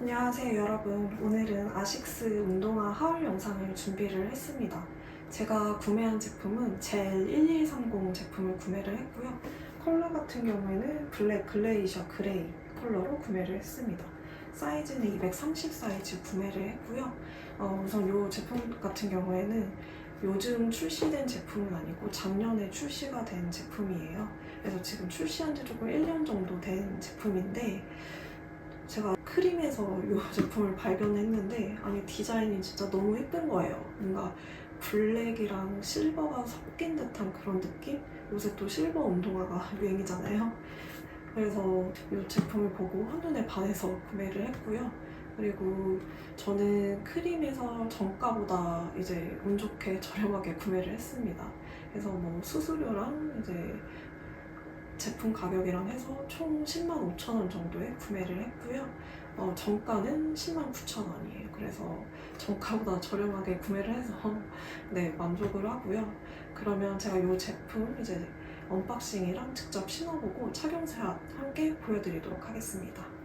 안녕하세요 여러분. 오늘은 아식스 운동화 하울 영상을 준비를 했습니다. 제가 구매한 제품은 젤 1130 제품을 구매를 했고요. 컬러 같은 경우에는 블랙 글레이셔 그레이 컬러로 구매를 했습니다. 사이즈는 230 사이즈 구매를 했고요. 어, 우선 이 제품 같은 경우에는 요즘 출시된 제품은 아니고 작년에 출시가 된 제품이에요. 그래서 지금 출시한 지 조금 1년 정도 된 제품인데 제가 크림에서 이 제품을 발견했는데 아니 디자인이 진짜 너무 예쁜 거예요. 뭔가 블랙이랑 실버가 섞인 듯한 그런 느낌? 요새 또 실버 운동화가 유행이잖아요. 그래서 이 제품을 보고 한눈에 반해서 구매를 했고요. 그리고 저는 크림에서 정가보다 이제 운 좋게 저렴하게 구매를 했습니다. 그래서 뭐 수수료랑 이제 제품 가격이랑 해서 총 10만 5천 원 정도에 구매를 했고요. 어, 정가는 10만 9천 원이에요. 그래서 정가보다 저렴하게 구매를 해서 네 만족을 하고요. 그러면 제가 이 제품 이제 언박싱이랑 직접 신어보고 착용샷 함께 보여드리도록 하겠습니다.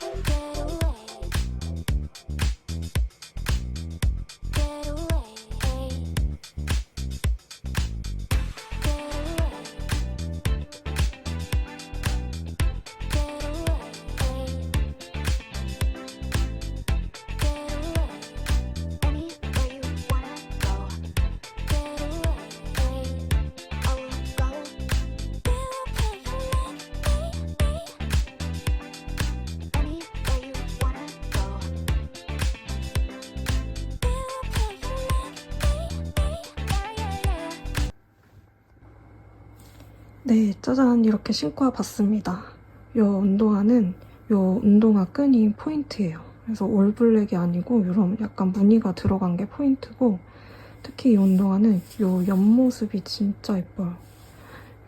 day. 네, 짜잔 이렇게 신고 와봤습니다. 이 운동화는 이 운동화 끈이 포인트예요. 그래서 올블랙이 아니고 이런 약간 무늬가 들어간 게 포인트고 특히 이 운동화는 이 옆모습이 진짜 예뻐요.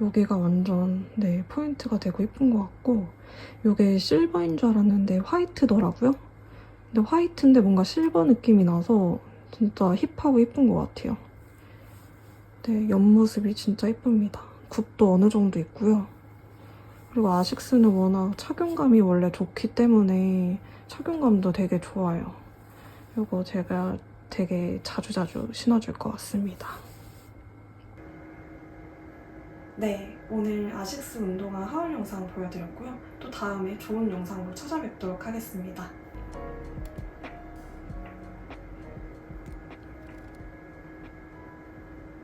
여기가 완전 네 포인트가 되고 예쁜 것 같고 이게 실버인 줄 알았는데 화이트더라고요. 근데 화이트인데 뭔가 실버 느낌이 나서 진짜 힙하고 예쁜 것 같아요. 네, 옆모습이 진짜 예쁩니다. 굽도 어느 정도 있고요. 그리고 아식스는 워낙 착용감이 원래 좋기 때문에 착용감도 되게 좋아요. 이거 제가 되게 자주자주 신어줄 것 같습니다. 네, 오늘 아식스 운동화 하울 영상 보여드렸고요. 또 다음에 좋은 영상으로 찾아뵙도록 하겠습니다.